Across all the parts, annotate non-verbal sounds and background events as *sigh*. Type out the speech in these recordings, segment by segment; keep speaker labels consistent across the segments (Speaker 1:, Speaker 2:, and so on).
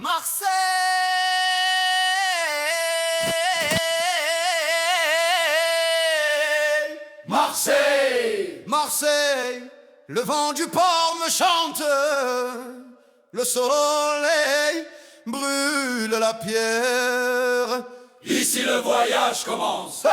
Speaker 1: Marseille. Marseille. Marseille. Le vent du port me chante. Le soleil brûle la pierre. Ici le voyage commence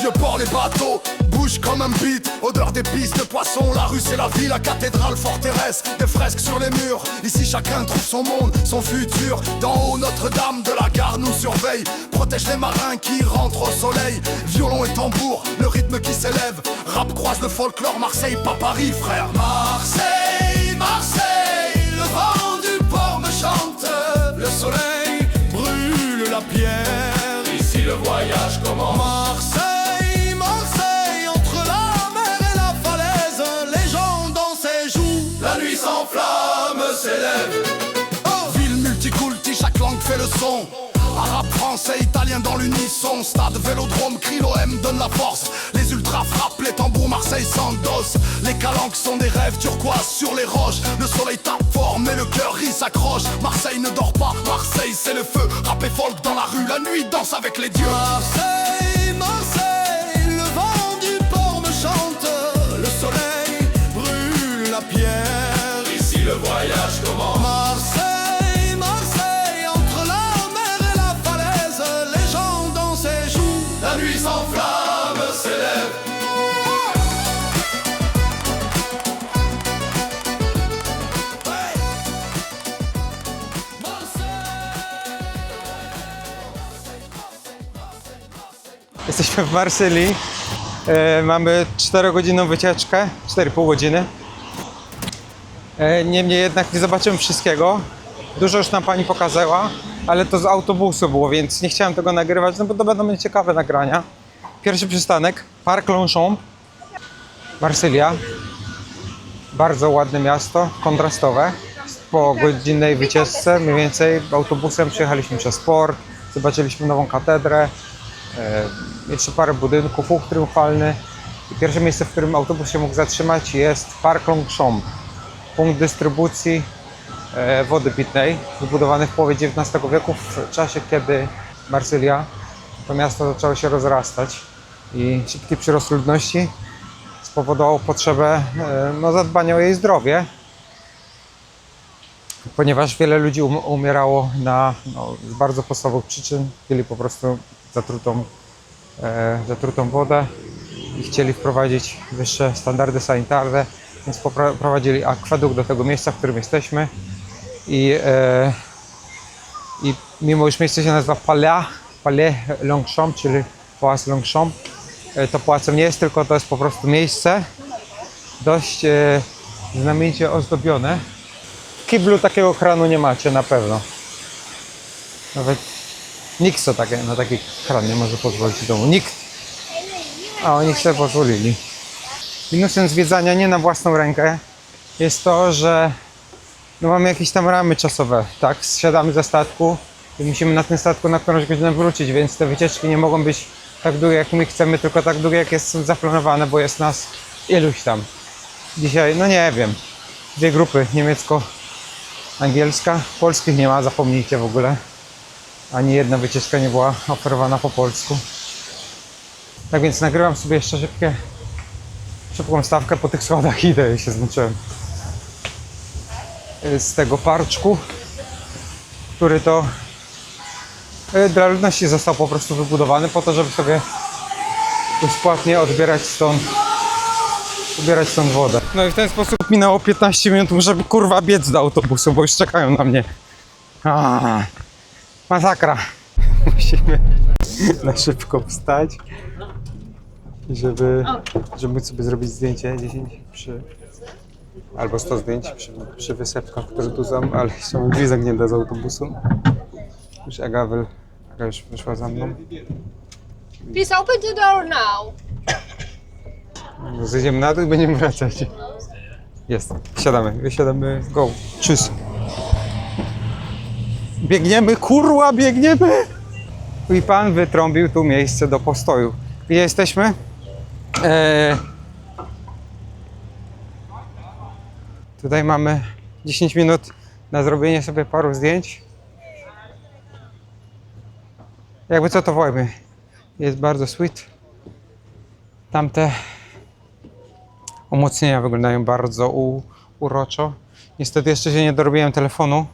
Speaker 1: Vieux port les bateaux bougent comme un beat. Odeur d'épices, de poissons, la rue c'est la vie La cathédrale forteresse, des fresques sur les murs Ici chacun trouve son monde, son futur. D'en haut Notre-Dame de la gare nous surveille Protège les marins qui rentrent au soleil. Violon et tambour, le rythme qui s'élève. Rap croise le folklore, Marseille pas Paris frère. Marseille, Marseille, le vent du port me chante. Le soleil brûle la pierre La nuit s'enflamme, s'élève. Oh Ville multiculti, chaque langue fait le son. Arabe, français, italien dans l'unisson. Stade, vélodrome, crie l'OM donne la force. Les ultras frappent, les tambours, Marseille s'endosse Les calanques sont des rêves turquoises sur les roches. Le soleil tape fort mais le cœur il s'accroche. Marseille ne dort pas, Marseille c'est le feu. Rap et folk dans la rue, la nuit danse avec les dieux. Marseille, Marseille,
Speaker 2: w Marsylii. E, mamy 4-godzinną wycieczkę, 4,5 godziny. E, niemniej jednak nie zobaczymy wszystkiego. Dużo już nam pani pokazała, ale to z autobusu było, więc nie chciałem tego nagrywać, no bo to będą ciekawe nagrania. Pierwszy przystanek, Parc Longchamp, Marsylia. Bardzo ładne miasto, kontrastowe. Po godzinnej wycieczce mniej więcej autobusem przejechaliśmy przez port, zobaczyliśmy nową katedrę, e, jeszcze parę budynków, łuk triumfalny. I pierwsze miejsce, w którym autobus się mógł zatrzymać jest Parc Longchamp, punkt dystrybucji e, wody pitnej, wybudowany w połowie XIX wieku, w czasie kiedy Marsylia, to miasto zaczęło się rozrastać i szybki przyrost ludności spowodował potrzebę e, no, zadbania o jej zdrowie, ponieważ wiele ludzi um, umierało na, no, z bardzo podstawowych przyczyn, pili po prostu zatrutą, zatrutą wodę i chcieli wprowadzić wyższe standardy sanitarne, więc popra- prowadzili akwedukt do tego miejsca, w którym jesteśmy i, e, i mimo iż miejsce się nazywa Palais, Palais Longchamp, czyli Pałac Longchamp, e, to pałacem nie jest, tylko to jest po prostu miejsce dość e, znamienicie ozdobione. Kiblu takiego kranu nie macie na pewno. Nawet nikt sobie takie, na taki kran nie może pozwolić w domu. Nikt. A oni sobie pozwolili. Minusem zwiedzania nie na własną rękę jest to, że no mamy jakieś tam ramy czasowe, tak? Zsiadamy ze statku i musimy na tym statku na którąś godzinę wrócić, więc te wycieczki nie mogą być tak długie jak my chcemy, tylko tak długie jak jest zaplanowane, bo jest nas iluś tam. Dzisiaj, no nie wiem, dwie grupy, niemiecko-angielska, polskich nie ma, zapomnijcie w ogóle. Ani jedna wycieczka nie była oferowana po polsku. Tak więc nagrywam sobie jeszcze szybkie, szybką stawkę po tych schodach i idę, się zmęczyłem. Z tego parczku, który to y, dla ludności został po prostu wybudowany po to, żeby sobie bezpłatnie odbierać stąd ubierać stąd wodę. No i w ten sposób minęło 15 minut, muszę kurwa biec do autobusu, bo już czekają na mnie. A, masakra. *laughs* Musimy na szybko wstać, żeby, żeby móc sobie zrobić zdjęcie 10 przy albo 100 zdjęć przy, przy wysepkach, które tu są, ale są drzwi zamknięte z autobusu. Już Aga, wy, Aga już wyszła za mną.
Speaker 3: Please open the door now.
Speaker 2: Zejdziemy na dół i będziemy wracać. Jest. Siadamy. Wysiadamy. Go. Tschüss. Biegniemy, kurwa, biegniemy! I pan wytrąbił tu miejsce do postoju. Gdzie jesteśmy? Eee, tutaj mamy 10 minut na zrobienie sobie paru zdjęć. Jakby co to wojmy. Jest bardzo sweet. Tamte umocnienia wyglądają bardzo u, uroczo. Niestety jeszcze się nie dorobiłem telefonu,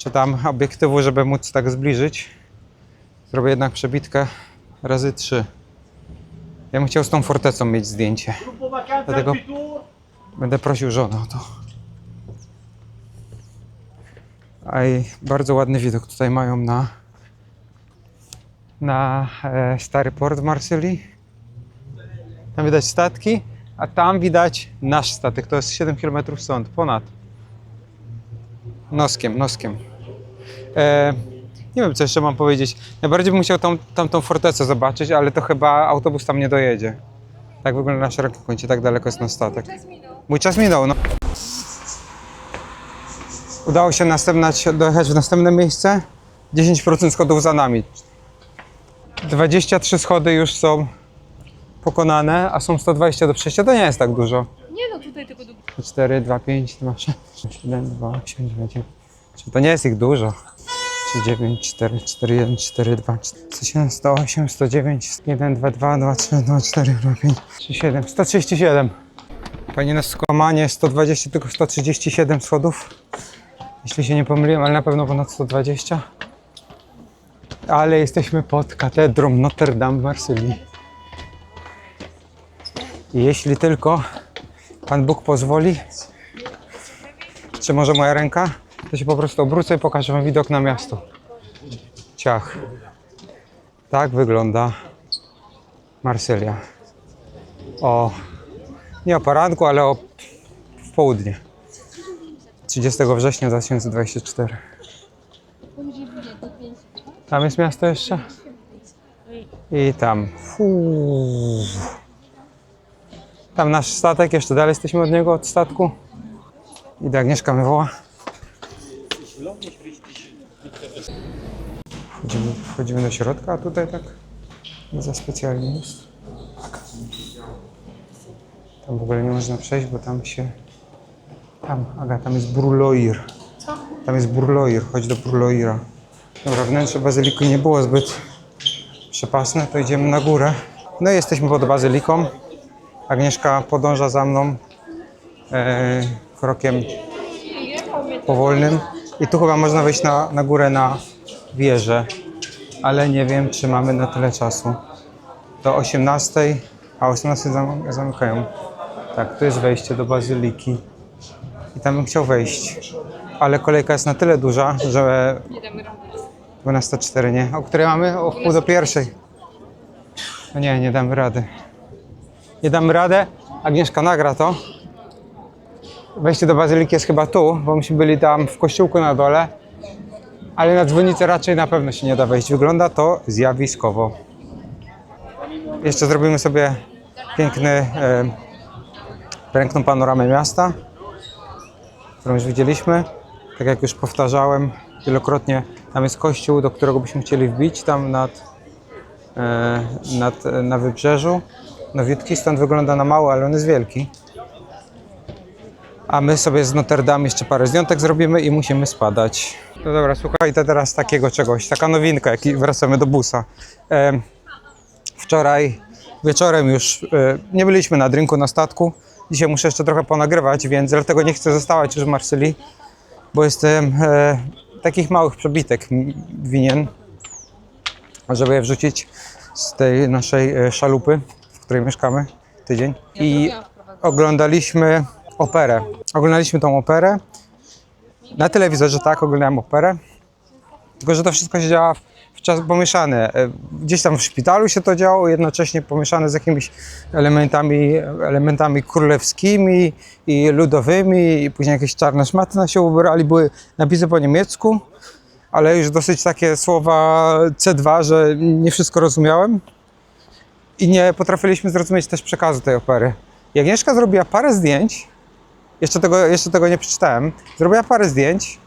Speaker 2: czy tam obiektywu, żeby móc tak zbliżyć. Zrobię jednak przebitkę razy trzy. Ja bym chciał z tą fortecą mieć zdjęcie. Dlatego będę prosił żonę o to. A i bardzo ładny widok tutaj mają na, na e, stary port w Marsylii. Tam widać statki, a tam widać nasz statek. To jest 7 km stąd, ponad. Noskiem, noskiem. E, nie wiem, co jeszcze mam powiedzieć. Najbardziej bym chciał tą, tamtą fortecę zobaczyć, ale to chyba autobus tam nie dojedzie. Tak wygląda na szerokim kącie, tak daleko jest nasz statek. Mój czas minął, no. Udało się następnać, dojechać w następne miejsce. 10% schodów za nami. 23 schody już są pokonane, a są 120 do przejścia. To nie jest tak dużo.
Speaker 3: Nie no, tutaj tylko do...
Speaker 2: 4, 2, 5, 2, 6, 7, 2, 8, 9, 10. Czy to nie jest ich dużo? 3, 9, 4, 4, 1, 4, 2, 7, 108, 109, 1, 2, 2, 2, 3, 2, 4, 2, 5, 3, 7, 137. Pani na skłamanie 120, tylko 137 schodów. Jeśli się nie pomyliłem, ale na pewno ponad 120. Ale jesteśmy pod katedrą Notre Dame w Marsylii. Jeśli tylko Pan Bóg pozwoli, czy może moja ręka, to się po prostu obrócę i pokażę Wam widok na miasto. Ciach. Tak wygląda Marsylia. O, nie o poranku, ale o w południe. 30 września 2024. Tam jest miasto jeszcze? I tam. Fuuu. Tam nasz statek, jeszcze dalej jesteśmy od niego, od statku. Idę, Agnieszka mnie woła. Wchodzimy, wchodzimy do środka, a tutaj tak nie za specjalnie jest. Tam w ogóle nie można przejść, bo tam się... Tam, Aga, tam jest Burloir.
Speaker 3: Co?
Speaker 2: Tam jest Burloir, chodź do Burloira. Dobra, wnętrze bazyliku nie było zbyt przepasne, to idziemy na górę. No i jesteśmy pod bazyliką. Agnieszka podąża za mną e, krokiem powolnym. I tu chyba można wejść na, na górę na wieżę, ale nie wiem, czy mamy na tyle czasu. Do 18, a o 18 zam- zamykają. Tak, tu jest wejście do bazyliki. I tam bym chciał wejść. Ale kolejka jest na tyle duża, że
Speaker 3: Nie damy rady.
Speaker 2: 12.04, nie? O której mamy? O wpół do pierwszej. No nie, nie damy rady. Nie damy radę. Agnieszka nagra to. Wejście do bazyliki jest chyba tu, bo myśmy byli tam w kościółku na dole. Ale na dzwonnicę raczej na pewno się nie da wejść. Wygląda to zjawiskowo. Jeszcze zrobimy sobie piękny, e, piękną panoramę miasta, którą już widzieliśmy. Tak jak już powtarzałem wielokrotnie, tam jest kościół, do którego byśmy chcieli wbić, tam nad, e, nad, na wybrzeżu. Nowiutki, stąd wygląda na mały, ale on jest wielki. A my sobie z Notre Dame jeszcze parę zdjątek zrobimy i musimy spadać. No dobra, słuchajcie teraz takiego czegoś, taka nowinka, jak wracamy do busa. Wczoraj wieczorem już e, nie byliśmy na drinku na statku. Dzisiaj muszę jeszcze trochę ponagrywać, więc dlatego nie chcę zostawać już w Marsylii, bo jestem e, takich małych przebitek winien, żeby je wrzucić z tej naszej e, szalupy, w której mieszkamy tydzień. I oglądaliśmy operę. Oglądaliśmy tą operę. Na telewizorze tak, oglądałem operę. Tylko, że to wszystko się działa w, czas pomieszane. E, Gdzieś tam w szpitalu się to działo, jednocześnie pomieszane z jakimiś elementami, elementami królewskimi i ludowymi, i później jakieś czarne szmaty na się ubierali, były napisy po niemiecku, ale już dosyć takie słowa C2, że nie wszystko rozumiałem i nie potrafiliśmy zrozumieć też przekazu tej opery. I Agnieszka zrobiła parę zdjęć, jeszcze tego, jeszcze tego nie przeczytałem, zrobiła parę zdjęć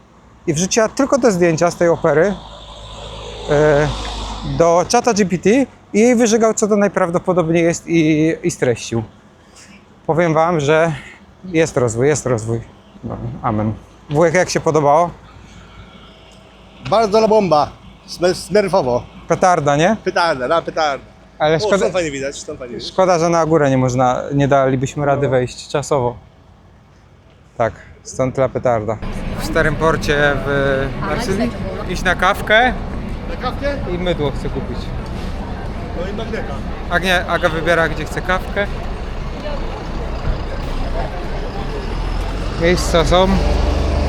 Speaker 2: i wrzuciła tylko te zdjęcia z tej opery e, do czata GPT i jej wyżygał, co to najprawdopodobniej jest i, i streścił. Powiem Wam, że jest rozwój, jest rozwój. No, amen. Wujek, jak się podobało?
Speaker 4: Bardzo la bomba. Smer- Smerfowo.
Speaker 2: Petarda, nie?
Speaker 4: Petarda, na petarda.
Speaker 2: Ale
Speaker 4: O,
Speaker 2: szkoda,
Speaker 4: stąd fajnie widać, stąd fajnie widać.
Speaker 2: szkoda, że na górę nie można, nie dalibyśmy rady wejść czasowo. Tak, stąd la petarda. W Starym Porcie w Marsylii iść na kawkę
Speaker 4: Na kawkę?
Speaker 2: i mydło chcę kupić.
Speaker 4: No i magneta.
Speaker 2: Agnia, Aga wybiera, gdzie chce kawkę. Miejsca są.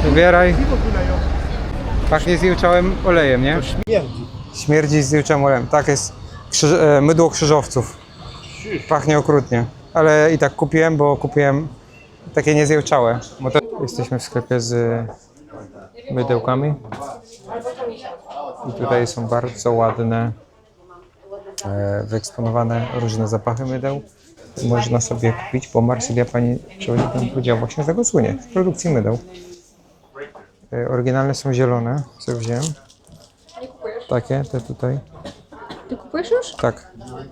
Speaker 2: Wybieraj. Pachnie zjełczałym olejem, nie?
Speaker 4: Śmierdzi.
Speaker 2: Śmierdzi zjełczałym olejem. Tak jest krzyż, e, mydło krzyżowców. Pachnie okrutnie. Ale i tak kupiłem, bo kupiłem takie niezjełczałe. Bo to... Jesteśmy w sklepie z mydełkami. I tutaj są bardzo ładne e, wyeksponowane różne zapachy mydeł. Można sobie kupić, bo Marsylia pani przewodnicząca powiedziała właśnie z tego słynie, z produkcji mydeł. E, Oryginalne są zielone, co wziąłem. Takie, te tutaj.
Speaker 3: Ty kupujesz już?
Speaker 2: Tak.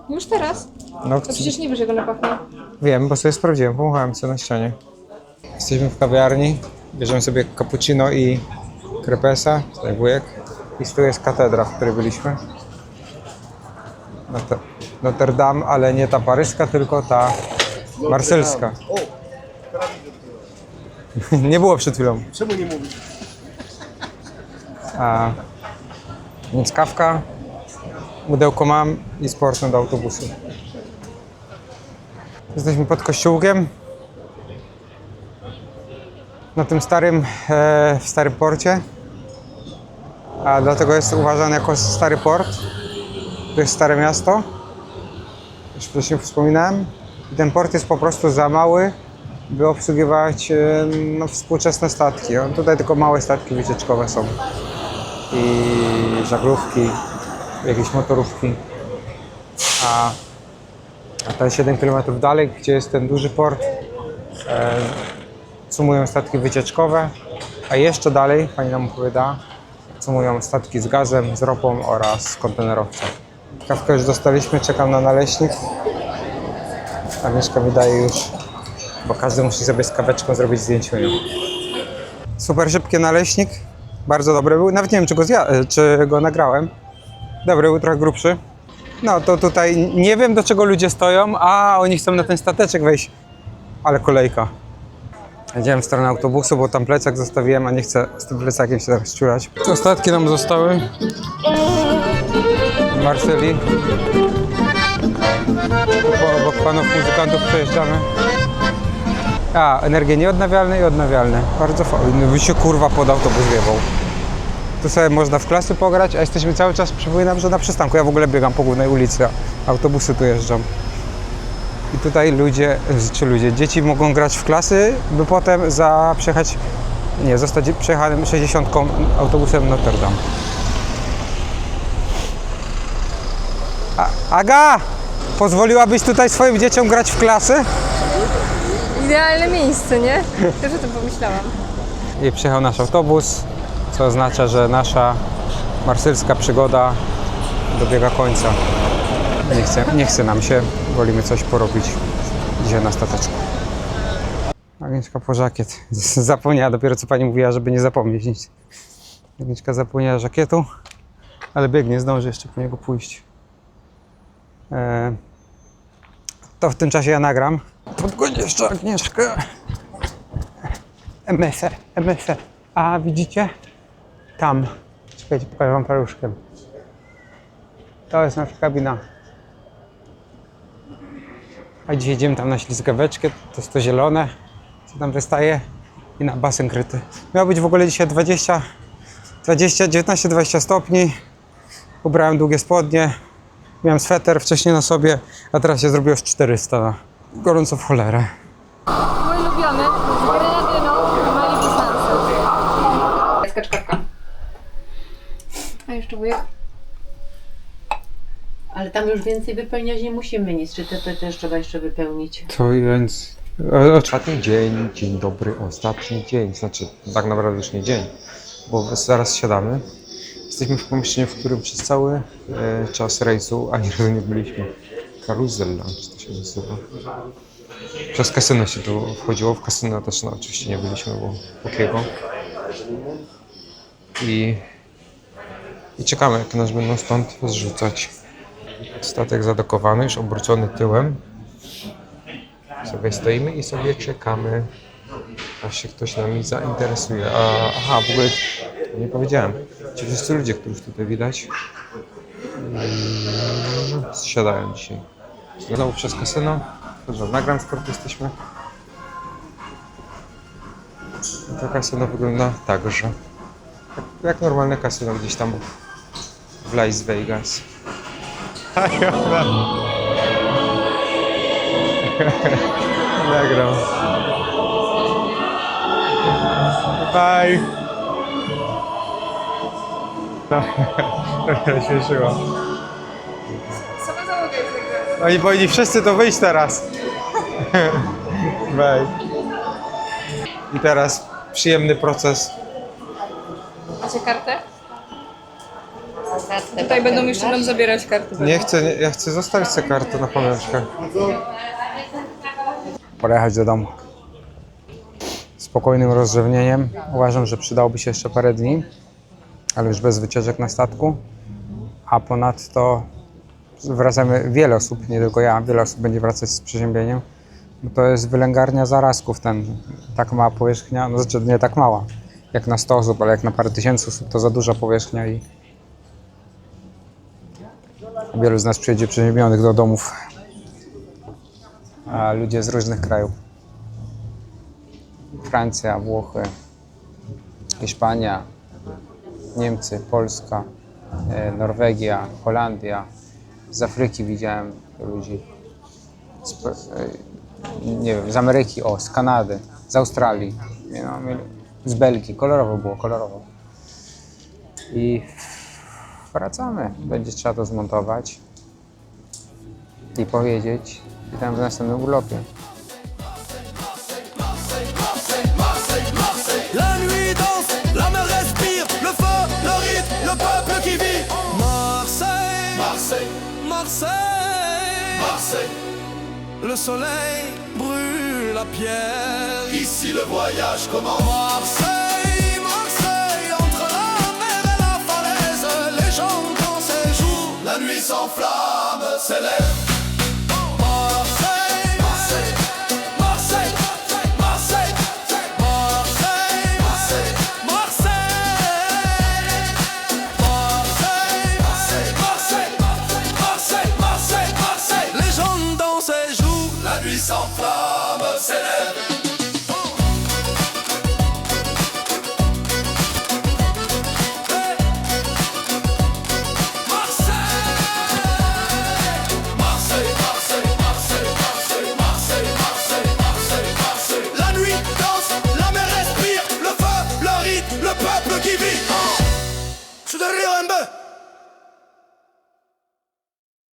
Speaker 3: Już teraz?
Speaker 2: No,
Speaker 3: To przecież nie wiesz, jak ona pachnie.
Speaker 2: Wiem, bo sobie sprawdziłem, pomachałem co na ścianie. Jesteśmy w kawiarni, bierzemy sobie cappuccino i crepesa, tutaj wujek. I tu jest katedra, w której byliśmy. Notre, Notre Dame, ale nie ta paryska, tylko ta marsylska.
Speaker 4: O, *laughs*
Speaker 2: nie było przed chwilą.
Speaker 4: czemu nie mówisz?
Speaker 2: A, więc kawka, pudełko mam i z portem do autobusu. Jesteśmy pod kościółkiem. Na tym starym, e, w starym porcie. A dlatego jest uważany jako stary port. To jest stare miasto. Już wcześniej wspominałem. I ten port jest po prostu za mały, by obsługiwać e, no, współczesne statki. On tutaj tylko małe statki wycieczkowe są i żaglówki, jakieś motorówki. A, a te 7 km dalej, gdzie jest ten duży port, e, sumują statki wycieczkowe, a jeszcze dalej, pani nam opowiada, sumują statki z gazem, z ropą oraz kontenerowce. Kawkę już dostaliśmy, czekam na naleśnik. Agnieszka wydaje już, bo każdy musi sobie z kaweczką zrobić zdjęcie. Super szybki naleśnik, bardzo dobry był. Nawet nie wiem, czy go, zja- e, czy go nagrałem. Dobry był, trochę grubszy. No to tutaj nie wiem, do czego ludzie stoją, a oni chcą na ten stateczek wejść. Ale kolejka. Jedziemy w stronę autobusu, bo tam plecak zostawiłem, a nie chcę z tym plecakiem się teraz ciurać. Ostatki nam zostały. W Marsylii. Po- Obok panów muzykantów przejeżdżamy. A, energie nieodnawialne i odnawialne. Bardzo fajnie. By się kurwa pod autobus wiewał. Tu sobie można w klasy pograć, a jesteśmy cały czas, przypominam, że na przystanku. Ja w ogóle biegam po głównej ulicy, autobusy tu jeżdżą. I tutaj ludzie, *laughs* czy ludzie, dzieci mogą grać w klasy, by potem za przejechać, nie, zostać przejechanym 60 autobusem Notre Dame. A, Aga! Pozwoliłabyś tutaj swoim dzieciom grać w klasy?
Speaker 3: Idealne miejsce, nie? Też o tym pomyślałam.
Speaker 2: I przyjechał nasz autobus, co oznacza, że nasza marsylska przygoda dobiega końca. Nie chce, nie chce nam się, wolimy coś porobić dzisiaj na stateczku. Agnieszka po żakiet. *laughs* Zapomniała dopiero co pani mówiła, żeby nie zapomnieć nic. Agnieszka zapomniała żakietu, ale biegnie, zdąży jeszcze po niego pójść. E, to w tym czasie ja nagram. Podgonię jeszcze Agnieszkę. MSE, MSE. A widzicie? Tam. Czekajcie, pokażę wam paluszkiem. To jest nasza kabina. A dzisiaj idziemy tam na ślizgaweczkę, to jest to zielone, co tam wystaje i na basen kryty. Miało być w ogóle dzisiaj 20, 20 19-20 stopni. Ubrałem długie spodnie, miałem sweter wcześniej na sobie, a teraz się zrobiło już 400. Gorąco w cholerę.
Speaker 3: Jeszcze wujek?
Speaker 5: Ale tam już więcej wypełniać nie musimy nic. Czy te, te też trzeba jeszcze wypełnić?
Speaker 2: To więc. Ostatni dzień, dzień dobry, ostatni dzień. Znaczy, tak naprawdę już nie dzień. bo zaraz siadamy. Jesteśmy w pomieszczeniu, w którym przez cały e, czas rejsu ani razu nie byliśmy. Carousel Lounge to się nazywa. Przez kasyno się tu wchodziło. W kasyno też no, oczywiście nie byliśmy, bo pokiego. I, I czekamy, jak nas będą stąd zrzucać. Statek zadokowany, już obrócony tyłem. Sobie stoimy i sobie czekamy, aż się ktoś nami zainteresuje. A, aha, w ogóle nie powiedziałem. Ci wszyscy ludzie, których tutaj widać, mm, siadają dzisiaj. Znowu przez kasyno. Dobrze, na Grand Sport jesteśmy. To kasyno wygląda tak, że jak normalne kasyno gdzieś tam Las Vegas. *laughs* Nagram. Bye. No,
Speaker 3: załoga jest nagrana.
Speaker 2: Oni powinni wszyscy to wyjść teraz. *laughs* Bye. I teraz przyjemny proces.
Speaker 3: Tutaj będą jeszcze nam zabierać karty.
Speaker 2: Nie chcę, nie, ja chcę zostawić sobie kartę na pamiątkę. Pora jechać do domu. Spokojnym rozrzewnieniem. Uważam, że przydałoby się jeszcze parę dni, ale już bez wycieczek na statku. A ponadto wracamy, wiele osób, nie tylko ja, wiele osób będzie wracać z przeziębieniem, bo to jest wylęgarnia zarazków, ten, tak mała powierzchnia, no znaczy nie tak mała, jak na 100 osób, ale jak na parę tysięcy osób to za duża powierzchnia i Wielu z nas przyjedzie przeziębionych do domów, a ludzie z różnych krajów. Francja, Włochy, Hiszpania, Niemcy, Polska, e, Norwegia, Holandia. Z Afryki widziałem ludzi. Z, e, nie wiem, z Ameryki, o, z Kanady, z Australii, no, z Belgii. Kolorowo było, kolorowo. I wracamy. Będzie trzeba to zmontować i powiedzieć. Witam w następnym urlopie.
Speaker 1: La nuit danse, la mer respire, le feu, le rythme, le peuple qui vit. Marseille, Marseille, Marseille, Marseille. Le soleil brûle la pierre. Ici le voyage commence. Marseille, La nuit s'enflamme, s'élève.